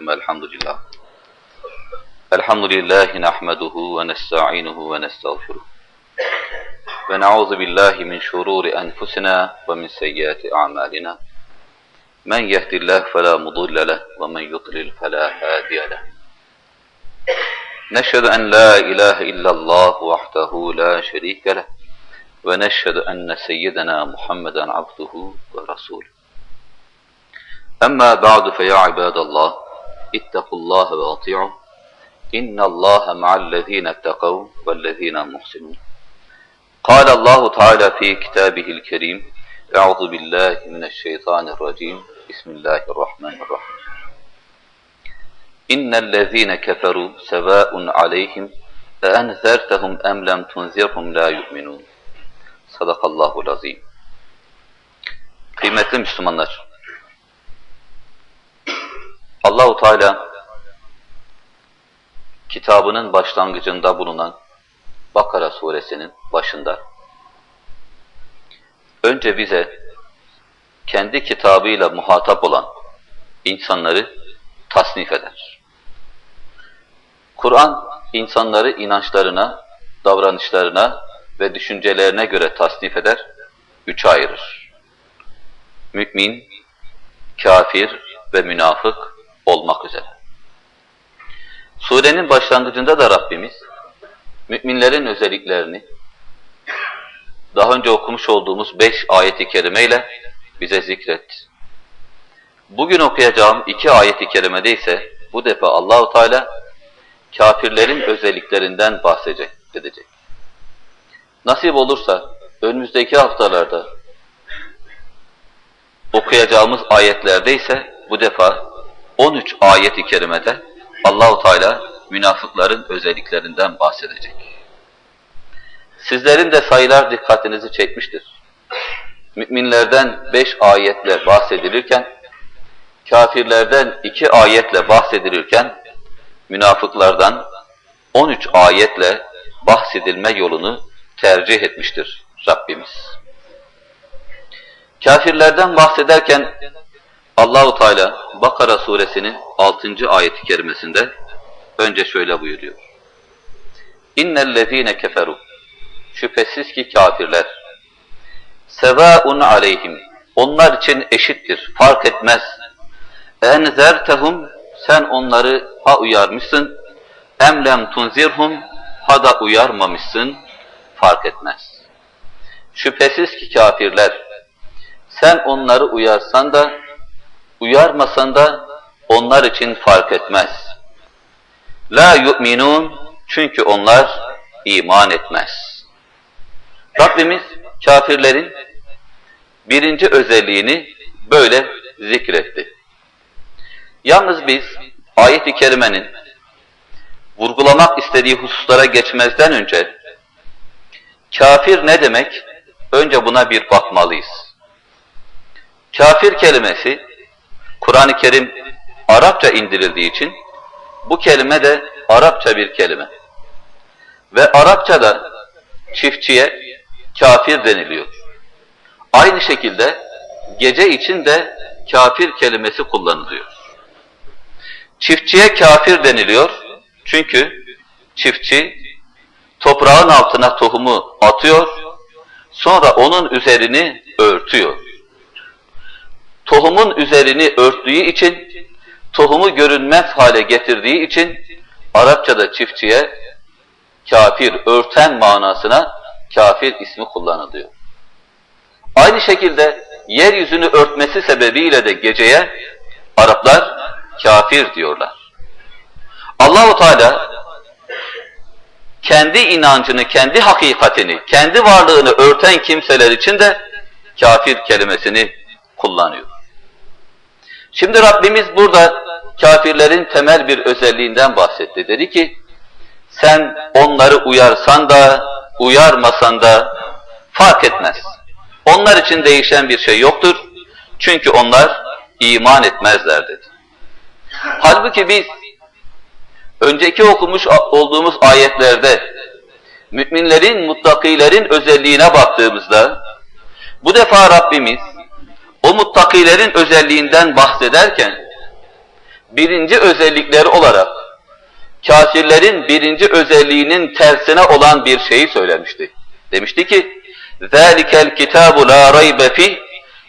ثم الحمد لله. الحمد لله نحمده ونستعينه ونستغفره. ونعوذ بالله من شرور أنفسنا ومن سيئات أعمالنا. من يهد الله فلا مضل له ومن يضلل فلا هادي له. نشهد أن لا إله إلا الله وحده لا شريك له. ونشهد أن سيدنا محمدا عبده ورسوله. أما بعد فيا عباد الله اتقوا الله وأطيعوا إن الله مع الذين اتقوا والذين محسنون قال الله تعالى في كتابه الكريم أعوذ بالله من الشيطان الرجيم بسم الله الرحمن الرحيم إن الذين كفروا سواء عليهم أأنذرتهم أم لم تنذرهم لا يؤمنون Sadakallahu lazim. Kıymetli Müslümanlar, Allahu Teala kitabının başlangıcında bulunan Bakara suresinin başında önce bize kendi kitabıyla muhatap olan insanları tasnif eder. Kur'an insanları inançlarına, davranışlarına ve düşüncelerine göre tasnif eder, üçe ayırır. Mümin, kafir ve münafık olmak üzere. Surenin başlangıcında da Rabbimiz, müminlerin özelliklerini daha önce okumuş olduğumuz beş ayeti kerimeyle bize zikretti. Bugün okuyacağım iki ayeti kerimede ise bu defa Allahu Teala kafirlerin özelliklerinden bahsedecek, edecek. Nasip olursa önümüzdeki haftalarda okuyacağımız ayetlerde ise bu defa 13 ayet-i kerimede Allahu Teala münafıkların özelliklerinden bahsedecek. Sizlerin de sayılar dikkatinizi çekmiştir. Müminlerden 5 ayetle bahsedilirken, kafirlerden 2 ayetle bahsedilirken, münafıklardan 13 ayetle bahsedilme yolunu tercih etmiştir Rabbimiz. Kafirlerden bahsederken Allahu Teala Bakara suresinin 6. ayet-i kerimesinde önce şöyle buyuruyor. İnnellezîne keferu Şüphesiz ki kafirler sevâun aleyhim onlar için eşittir, fark etmez. Enzertehum sen onları ha uyarmışsın, emlem tunzirhum ha da uyarmamışsın, fark etmez. Şüphesiz ki kafirler, sen onları uyarsan da, uyarmasan da onlar için fark etmez. La yu'minun çünkü onlar iman etmez. Rabbimiz kafirlerin birinci özelliğini böyle zikretti. Yalnız biz ayet-i kerimenin vurgulamak istediği hususlara geçmezden önce kafir ne demek? Önce buna bir bakmalıyız. Kafir kelimesi Kur'an-ı Kerim Arapça indirildiği için bu kelime de Arapça bir kelime. Ve Arapçada çiftçiye kafir deniliyor. Aynı şekilde gece için de kafir kelimesi kullanılıyor. Çiftçiye kafir deniliyor çünkü çiftçi toprağın altına tohumu atıyor, sonra onun üzerini örtüyor. Tohumun üzerini örttüğü için, tohumu görünmez hale getirdiği için Arapçada çiftçiye kafir, örten manasına kafir ismi kullanılıyor. Aynı şekilde yeryüzünü örtmesi sebebiyle de geceye Araplar kafir diyorlar. Allahu Teala kendi inancını, kendi hakikatini, kendi varlığını örten kimseler için de kafir kelimesini kullanıyor. Şimdi Rabbimiz burada kafirlerin temel bir özelliğinden bahsetti. Dedi ki, sen onları uyarsan da, uyarmasan da fark etmez. Onlar için değişen bir şey yoktur. Çünkü onlar iman etmezler dedi. Halbuki biz önceki okumuş olduğumuz ayetlerde müminlerin, muttakilerin özelliğine baktığımızda bu defa Rabbimiz o muttakilerin özelliğinden bahsederken birinci özellikleri olarak kafirlerin birinci özelliğinin tersine olan bir şeyi söylemişti. Demişti ki, ذَٰلِكَ الْكِتَابُ لَا رَيْبَ فِيهِ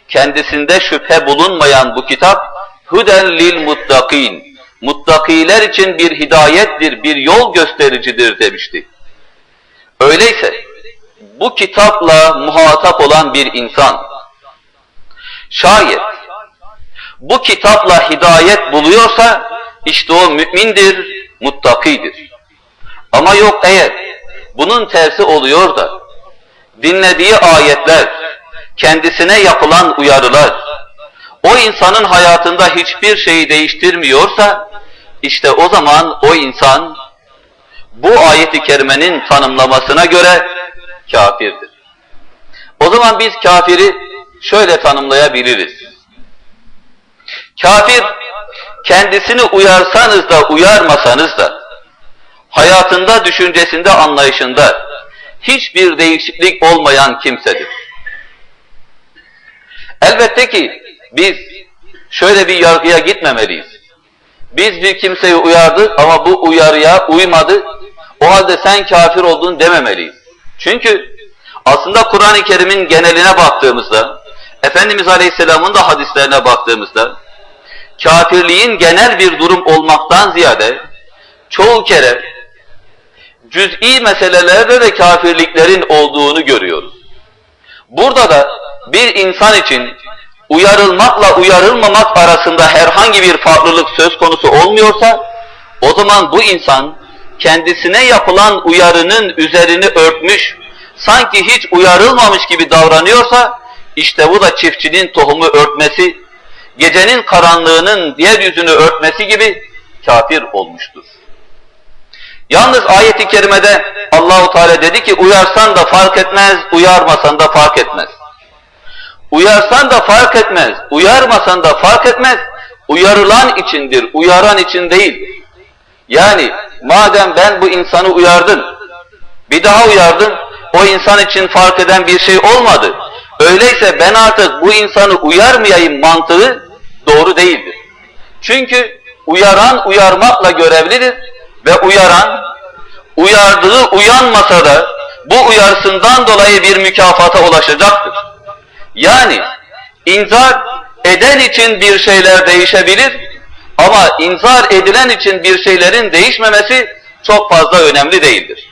Kendisinde şüphe bulunmayan bu kitap, huden lil muttakin. Muttakiler için bir hidayettir, bir yol göstericidir demişti. Öyleyse, bu kitapla muhatap olan bir insan, şayet bu kitapla hidayet buluyorsa, işte o mümindir, muttakidir. Ama yok eğer bunun tersi oluyor da, dinlediği ayetler, kendisine yapılan uyarılar, o insanın hayatında hiçbir şeyi değiştirmiyorsa, işte o zaman o insan, bu ayeti kerimenin tanımlamasına göre kafirdir. O zaman biz kafiri şöyle tanımlayabiliriz. Kafir, kendisini uyarsanız da uyarmasanız da, hayatında, düşüncesinde, anlayışında hiçbir değişiklik olmayan kimsedir. Elbette ki biz şöyle bir yargıya gitmemeliyiz. Biz bir kimseyi uyardık ama bu uyarıya uymadı, o halde sen kafir oldun dememeliyiz. Çünkü aslında Kur'an-ı Kerim'in geneline baktığımızda, Efendimiz Aleyhisselam'ın da hadislerine baktığımızda, kafirliğin genel bir durum olmaktan ziyade, çoğu kere cüz'i meselelerde de kafirliklerin olduğunu görüyoruz. Burada da bir insan için uyarılmakla uyarılmamak arasında herhangi bir farklılık söz konusu olmuyorsa, o zaman bu insan kendisine yapılan uyarının üzerini örtmüş, sanki hiç uyarılmamış gibi davranıyorsa, işte bu da çiftçinin tohumu örtmesi, gecenin karanlığının diğer yüzünü örtmesi gibi kafir olmuştur. Yalnız ayeti kerimede Allahu Teala dedi ki uyarsan da fark etmez, uyarmasan da fark etmez. Uyarsan da fark etmez, uyarmasan da fark etmez. Uyarılan içindir, uyaran için değil. Yani madem ben bu insanı uyardım, bir daha uyardım, o insan için fark eden bir şey olmadı. Öyleyse ben artık bu insanı uyarmayayım mantığı doğru değildir. Çünkü uyaran uyarmakla görevlidir ve uyaran uyardığı uyanmasa da bu uyarsından dolayı bir mükafata ulaşacaktır. Yani inzar eden için bir şeyler değişebilir ama inzar edilen için bir şeylerin değişmemesi çok fazla önemli değildir.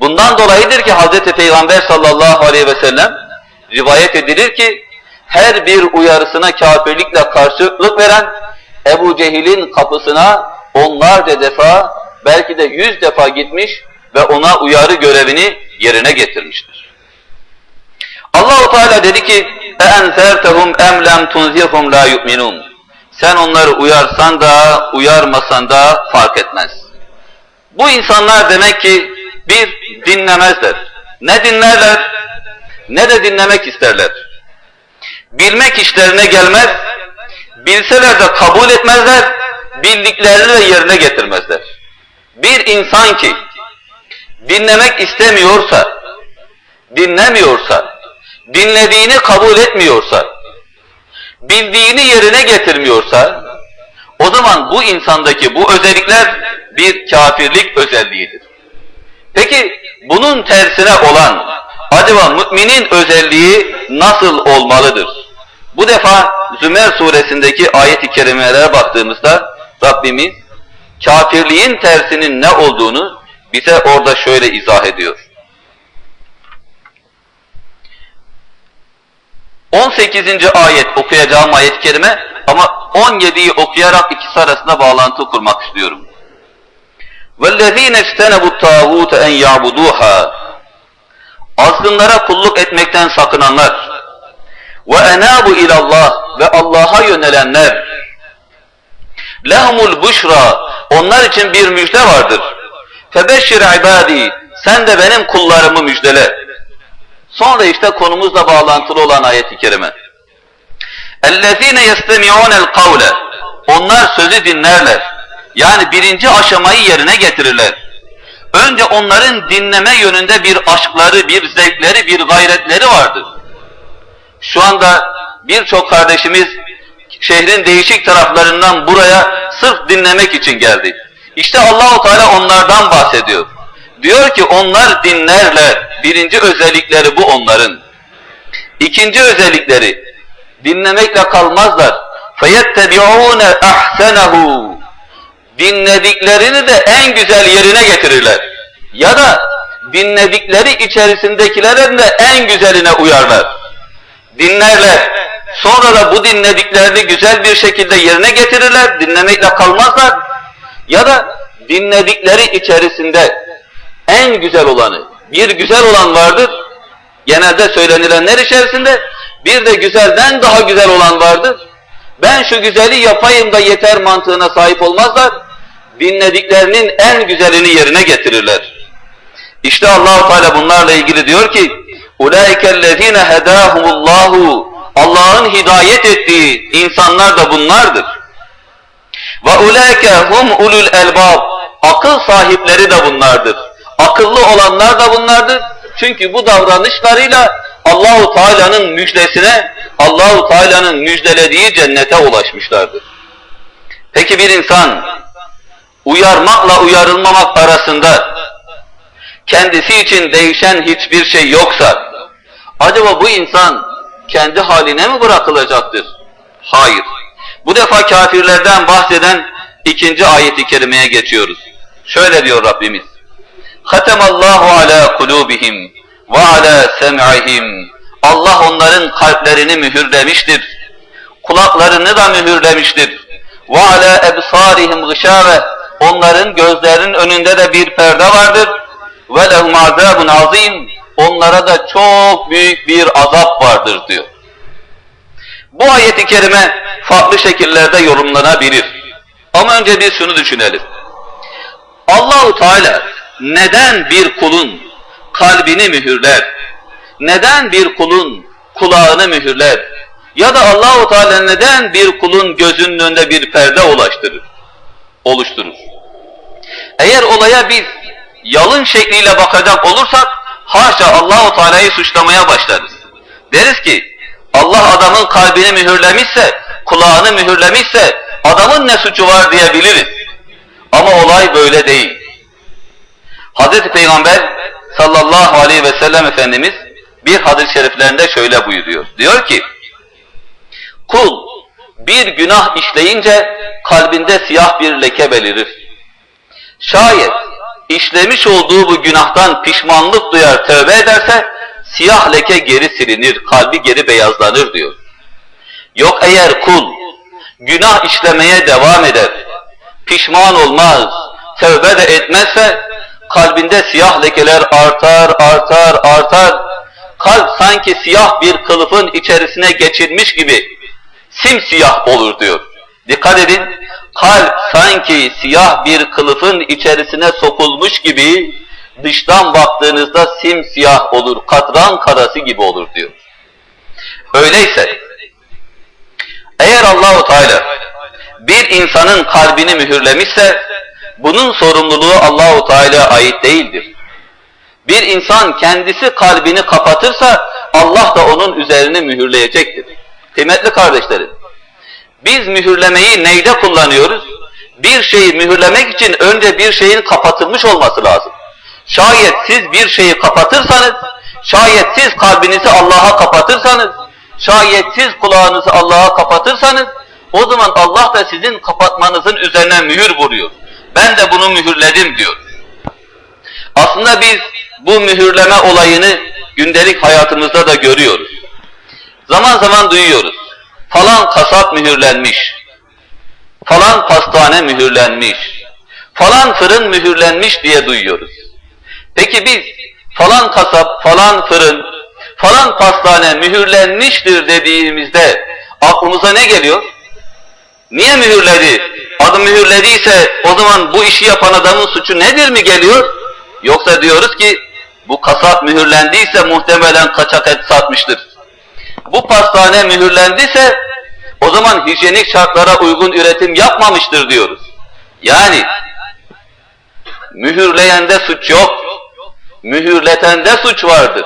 Bundan dolayıdır ki Hz. Peygamber sallallahu aleyhi ve sellem rivayet edilir ki her bir uyarısına kafirlikle karşılık veren Ebu Cehil'in kapısına onlarca defa belki de yüz defa gitmiş ve ona uyarı görevini yerine getirmiştir. Allahu Teala dedi ki: "Enzertehum em lem tunzirhum la yu'minun." Sen onları uyarsan da uyarmasan da fark etmez. Bu insanlar demek ki bir dinlemezler. Ne dinlerler ne de dinlemek isterler. Bilmek işlerine gelmez, bilseler de kabul etmezler, bildiklerini de yerine getirmezler. Bir insan ki dinlemek istemiyorsa, dinlemiyorsa, dinlediğini kabul etmiyorsa, bildiğini yerine getirmiyorsa, o zaman bu insandaki bu özellikler bir kafirlik özelliğidir. Peki bunun tersine olan acaba müminin özelliği nasıl olmalıdır? Bu defa Zümer suresindeki ayet-i kerimelere baktığımızda Rabbimiz kafirliğin tersinin ne olduğunu bize orada şöyle izah ediyor. 18. ayet okuyacağım ayet-i kerime ama 17'yi okuyarak ikisi arasında bağlantı kurmak istiyorum. وَالَّذ۪ينَ اجْتَنَبُوا الطَّاغُوتَ اَنْ يَعْبُدُوهَا azgınlara kulluk etmekten sakınanlar. ve enabu ilallah ve Allah'a yönelenler. lehumul buşra onlar için bir müjde vardır. febeşşir ibadi sen de benim kullarımı müjdele. Sonra işte konumuzla bağlantılı olan ayet-i kerime. ellezine yestemi'unel kavle onlar sözü dinlerler. Yani birinci aşamayı yerine getirirler. Önce onların dinleme yönünde bir aşkları, bir zevkleri, bir gayretleri vardır. Şu anda birçok kardeşimiz şehrin değişik taraflarından buraya sırf dinlemek için geldi. İşte Allahu Teala onlardan bahsediyor. Diyor ki onlar dinlerler. Birinci özellikleri bu onların. İkinci özellikleri dinlemekle kalmazlar. فَيَتَّبِعُونَ اَحْسَنَهُ Dinlediklerini de en güzel yerine getirirler. Ya da dinledikleri içerisindekilerin de en güzeline uyarlar. Dinlerler. Sonra da bu dinlediklerini güzel bir şekilde yerine getirirler. Dinlemekle kalmazlar. Ya da dinledikleri içerisinde en güzel olanı, bir güzel olan vardır. Genelde söylenilenler içerisinde bir de güzelden daha güzel olan vardır. Ben şu güzeli yapayım da yeter mantığına sahip olmazlar. Dinlediklerinin en güzelini yerine getirirler. İşte Allahu Teala bunlarla ilgili diyor ki: "Ulaikellezine hedahumullahu" Allah'ın hidayet ettiği insanlar da bunlardır. Ve ulaike hum ulul elbab. Akıl sahipleri de bunlardır. Akıllı olanlar da bunlardır. Çünkü bu davranışlarıyla Allahu Teala'nın müjdesine, Allahu Teala'nın müjdelediği cennete ulaşmışlardır. Peki bir insan uyarmakla uyarılmamak arasında kendisi için değişen hiçbir şey yoksa acaba bu insan kendi haline mi bırakılacaktır? Hayır. Bu defa kafirlerden bahseden ikinci ayeti kerimeye geçiyoruz. Şöyle diyor Rabbimiz. Allahu ala kulubihim ve ala sem'ihim. Allah onların kalplerini mühürlemiştir. Kulaklarını da mühürlemiştir. Ve ala ebsarihim gışave. Onların gözlerinin önünde de bir perde vardır. Ve lehum azabun azim. Onlara da çok büyük bir azap vardır diyor. Bu ayeti kerime farklı şekillerde yorumlanabilir. Ama önce bir şunu düşünelim. Allahu Teala neden bir kulun kalbini mühürler? Neden bir kulun kulağını mühürler? Ya da Allahu Teala neden bir kulun gözünün önünde bir perde ulaştırır? Oluşturur. Eğer olaya biz yalın şekliyle bakacak olursak haşa Allahu Teala'yı suçlamaya başlarız. Deriz ki Allah adamın kalbini mühürlemişse, kulağını mühürlemişse adamın ne suçu var diyebiliriz. Ama olay böyle değil. Hz. Peygamber sallallahu aleyhi ve sellem Efendimiz bir hadis-i şeriflerinde şöyle buyuruyor. Diyor ki, kul bir günah işleyince kalbinde siyah bir leke belirir. Şayet işlemiş olduğu bu günahtan pişmanlık duyar, tövbe ederse siyah leke geri silinir, kalbi geri beyazlanır diyor. Yok eğer kul günah işlemeye devam eder, pişman olmaz, tövbe de etmezse kalbinde siyah lekeler artar, artar, artar. Kalp sanki siyah bir kılıfın içerisine geçirmiş gibi simsiyah olur diyor. Dikkat edin, kalp sanki siyah bir kılıfın içerisine sokulmuş gibi dıştan baktığınızda simsiyah olur, katran karası gibi olur diyor. Öyleyse eğer Allahu Teala bir insanın kalbini mühürlemişse bunun sorumluluğu Allahu Teala ait değildir. Bir insan kendisi kalbini kapatırsa Allah da onun üzerini mühürleyecektir. Kıymetli kardeşlerim, biz mühürlemeyi neyde kullanıyoruz? Bir şeyi mühürlemek için önce bir şeyin kapatılmış olması lazım. Şayet siz bir şeyi kapatırsanız, şayet siz kalbinizi Allah'a kapatırsanız, şayet siz kulağınızı Allah'a kapatırsanız, o zaman Allah da sizin kapatmanızın üzerine mühür vuruyor. Ben de bunu mühürledim diyor. Aslında biz bu mühürleme olayını gündelik hayatımızda da görüyoruz. Zaman zaman duyuyoruz. Falan kasap mühürlenmiş, falan pastane mühürlenmiş, falan fırın mühürlenmiş diye duyuyoruz. Peki biz falan kasap, falan fırın, falan pastane mühürlenmiştir dediğimizde aklımıza ne geliyor? Niye mühürledi? Adı mühürlediyse o zaman bu işi yapan adamın suçu nedir mi geliyor? Yoksa diyoruz ki bu kasap mühürlendiyse muhtemelen kaçak et satmıştır. Bu pastane mühürlendiyse o zaman hijyenik şartlara uygun üretim yapmamıştır diyoruz. Yani mühürleyende suç yok, mühürletende suç vardır.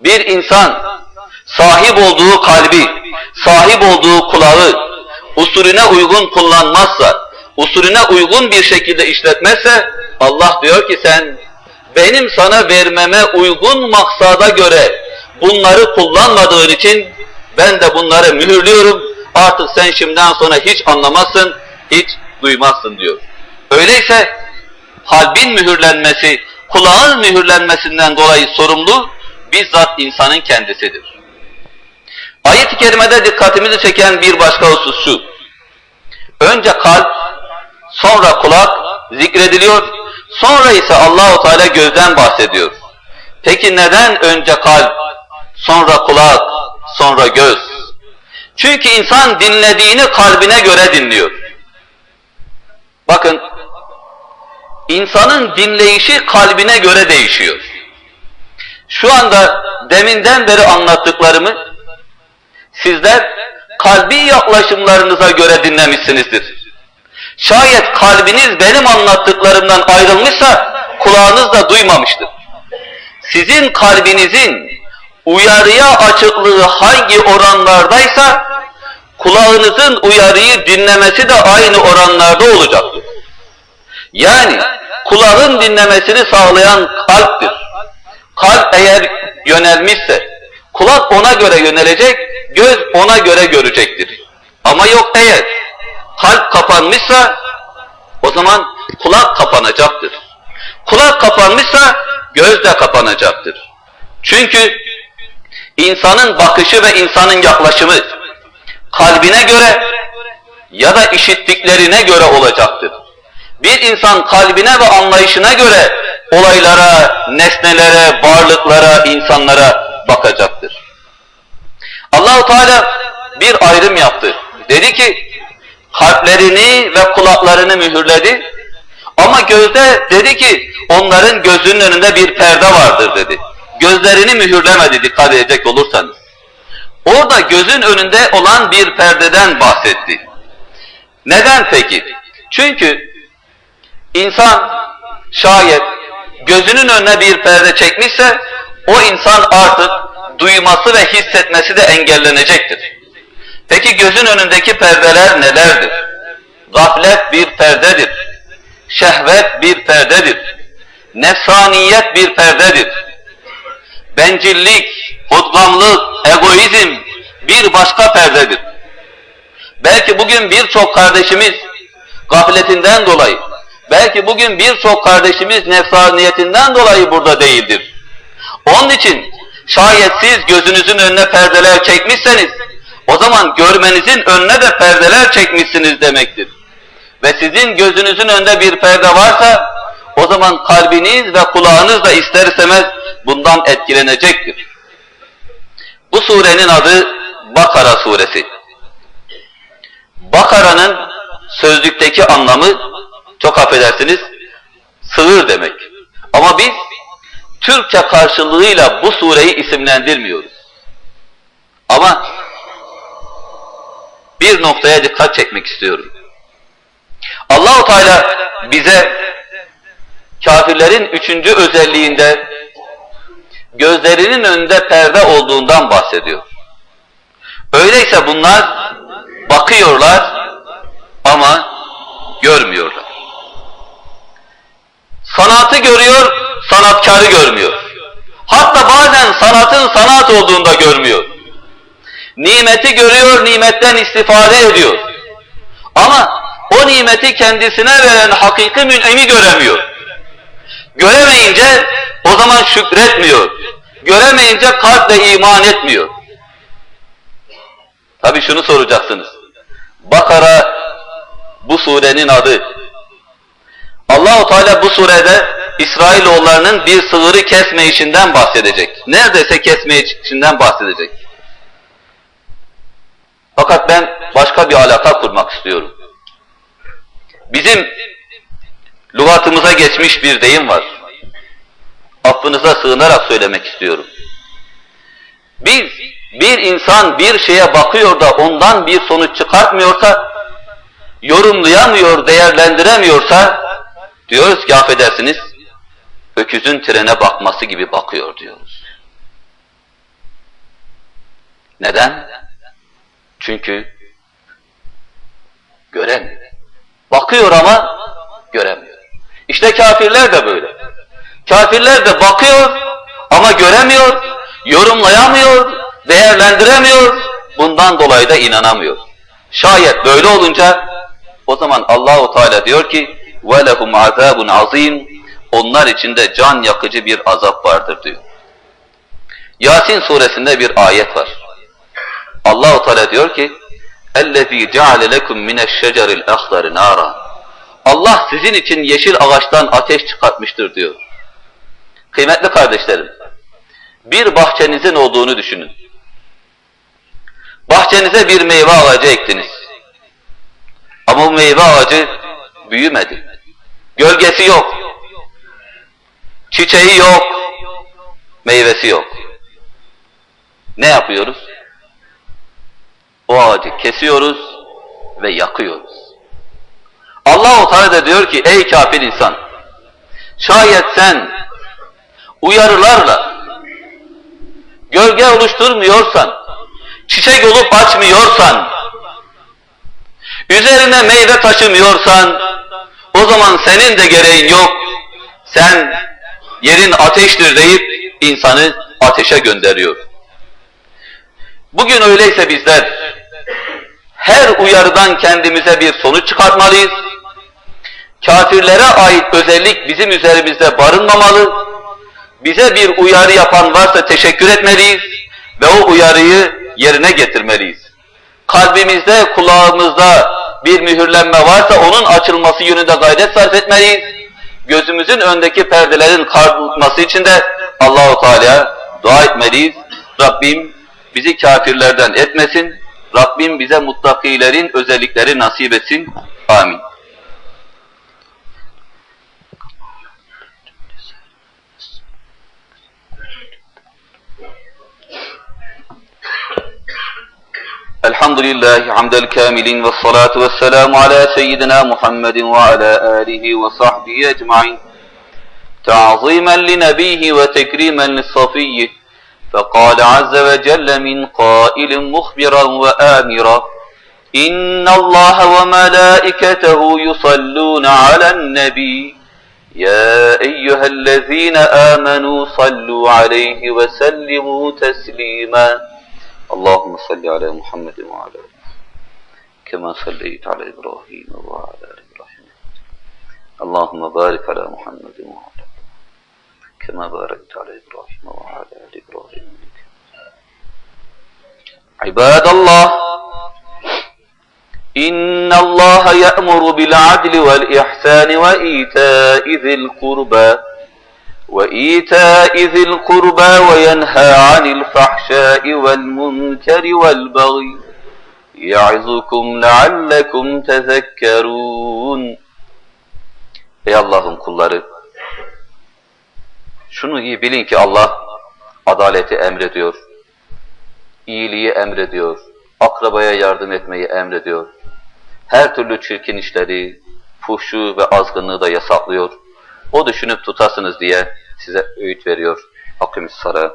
Bir insan sahip olduğu kalbi, sahip olduğu kulağı, usulüne uygun kullanmazsa, usulüne uygun bir şekilde işletmezse Allah diyor ki sen benim sana vermeme uygun maksada göre bunları kullanmadığın için ben de bunları mühürlüyorum. Artık sen şimdiden sonra hiç anlamazsın, hiç duymazsın diyor. Öyleyse kalbin mühürlenmesi, kulağın mühürlenmesinden dolayı sorumlu bizzat insanın kendisidir. Ayet-i kerimede dikkatimizi çeken bir başka husus şu. Önce kalp, sonra kulak zikrediliyor, sonra ise Allahu Teala gözden bahsediyor. Peki neden önce kalp, sonra kulak, sonra göz? Çünkü insan dinlediğini kalbine göre dinliyor. Bakın, insanın dinleyişi kalbine göre değişiyor. Şu anda deminden beri anlattıklarımı sizler kalbi yaklaşımlarınıza göre dinlemişsinizdir. Şayet kalbiniz benim anlattıklarımdan ayrılmışsa kulağınız da duymamıştır. Sizin kalbinizin uyarıya açıklığı hangi oranlardaysa kulağınızın uyarıyı dinlemesi de aynı oranlarda olacaktır. Yani kulağın dinlemesini sağlayan kalptir. Kalp eğer yönelmişse kulak ona göre yönelecek, göz ona göre görecektir. Ama yok eğer kalp kapanmışsa o zaman kulak kapanacaktır. Kulak kapanmışsa göz de kapanacaktır. Çünkü insanın bakışı ve insanın yaklaşımı kalbine göre ya da işittiklerine göre olacaktır. Bir insan kalbine ve anlayışına göre olaylara, nesnelere, varlıklara, insanlara bakacaktır. Allahu Teala bir ayrım yaptı. Dedi ki kalplerini ve kulaklarını mühürledi. Ama gözde dedi ki onların gözünün önünde bir perde vardır dedi. Gözlerini mühürlemedi dikkat edecek olursanız. Orada gözün önünde olan bir perdeden bahsetti. Neden peki? Çünkü insan şayet gözünün önüne bir perde çekmişse o insan artık duyması ve hissetmesi de engellenecektir. Peki gözün önündeki perdeler nelerdir? Gaflet bir perdedir. Şehvet bir perdedir. Nefsaniyet bir perdedir. Bencillik, hudgamlık, egoizm bir başka perdedir. Belki bugün birçok kardeşimiz gafletinden dolayı, belki bugün birçok kardeşimiz nefsaniyetinden dolayı burada değildir. Onun için şayet siz gözünüzün önüne perdeler çekmişseniz, o zaman görmenizin önüne de perdeler çekmişsiniz demektir. Ve sizin gözünüzün önünde bir perde varsa, o zaman kalbiniz ve kulağınız da ister istemez bundan etkilenecektir. Bu surenin adı Bakara suresi. Bakara'nın sözlükteki anlamı, çok affedersiniz, sığır demek. Ama biz Türkçe karşılığıyla bu sureyi isimlendirmiyoruz. Ama bir noktaya dikkat çekmek istiyorum. Allahu Teala bize kafirlerin üçüncü özelliğinde gözlerinin önünde perde olduğundan bahsediyor. Öyleyse bunlar bakıyorlar ama görmüyorlar. Sanatı görüyor, sanatkarı görmüyor. Hatta bazen sanatın sanat olduğunda görmüyor. Nimeti görüyor, nimetten istifade ediyor. Ama o nimeti kendisine veren hakiki mün'emi göremiyor. Göremeyince o zaman şükretmiyor. Göremeyince kalple iman etmiyor. Tabi şunu soracaksınız. Bakara bu surenin adı. Allahu Teala bu surede İsrailoğullarının bir sığırı kesme işinden bahsedecek. Neredeyse kesme işinden bahsedecek. Fakat ben başka bir alaka kurmak istiyorum. Bizim lügatımıza geçmiş bir deyim var. Affınıza sığınarak söylemek istiyorum. Biz, bir insan bir şeye bakıyor da ondan bir sonuç çıkartmıyorsa, yorumlayamıyor, değerlendiremiyorsa, diyoruz ki affedersiniz, öküzün trene bakması gibi bakıyor diyoruz. Neden? Çünkü göremiyor. Bakıyor ama göremiyor. İşte kafirler de böyle. Kafirler de bakıyor ama göremiyor, yorumlayamıyor, değerlendiremiyor. Bundan dolayı da inanamıyor. Şayet böyle olunca o zaman Allahu Teala diyor ki وَلَهُمْ عَذَابٌ azim Onlar içinde can yakıcı bir azap vardır diyor. Yasin suresinde bir ayet var. Allahu Teala diyor ki اَلَّذ۪ي جَعَلَ لَكُمْ مِنَ الشَّجَرِ الْاَخْضَرِ نَارًا Allah sizin için yeşil ağaçtan ateş çıkartmıştır diyor. Kıymetli kardeşlerim, bir bahçenizin olduğunu düşünün. Bahçenize bir meyve ağacı ektiniz. Ama bu meyve ağacı büyümedi. Gölgesi yok. Çiçeği yok. Meyvesi yok. Ne yapıyoruz? O ağacı kesiyoruz ve yakıyoruz. Allah-u Teala da diyor ki ey kafir insan şayet sen uyarılarla gölge oluşturmuyorsan çiçek olup açmıyorsan üzerine meyve taşımıyorsan o zaman senin de gereğin yok. Sen yerin ateştir deyip insanı ateşe gönderiyor. Bugün öyleyse bizler her uyarıdan kendimize bir sonuç çıkartmalıyız. Kafirlere ait özellik bizim üzerimizde barınmamalı. Bize bir uyarı yapan varsa teşekkür etmeliyiz ve o uyarıyı yerine getirmeliyiz. Kalbimizde, kulağımızda bir mühürlenme varsa onun açılması yönünde gayret sarf etmeliyiz. Gözümüzün öndeki perdelerin kalkması için de Allahu Teala dua etmeliyiz. Rabbim bizi kafirlerden etmesin. Rabbim bize muttakilerin özellikleri nasip etsin. Amin. الحمد لله حمد الكاملين والصلاة والسلام على سيدنا محمد وعلى آله وصحبه أجمعين. تعظيما لنبيه وتكريما لصفيه فقال عز وجل من قائل مخبرا وآمرا إن الله وملائكته يصلون على النبي. يا أيها الذين آمنوا صلوا عليه وسلموا تسليما. اللهم صل على محمد وعلى كما صليت على إبراهيم وعلى آل إبراهيم. اللهم بارك على محمد وعلى كما باركت على إبراهيم وعلى آل إبراهيم. عباد الله إن الله يأمر بالعدل والإحسان وإيتاء ذي القربى. وإيتاء ذي القربى وينهى عن الفحشاء والمنكر والبغي يعظكم لعلكم تذكرون Ey Allah'ın kulları! Şunu iyi bilin ki Allah adaleti emrediyor, iyiliği emrediyor, akrabaya yardım etmeyi emrediyor. Her türlü çirkin işleri, fuhşu ve azgınlığı da yasaklıyor. o düşünüp tutasınız diye size öğüt veriyor. Akimiz sarı.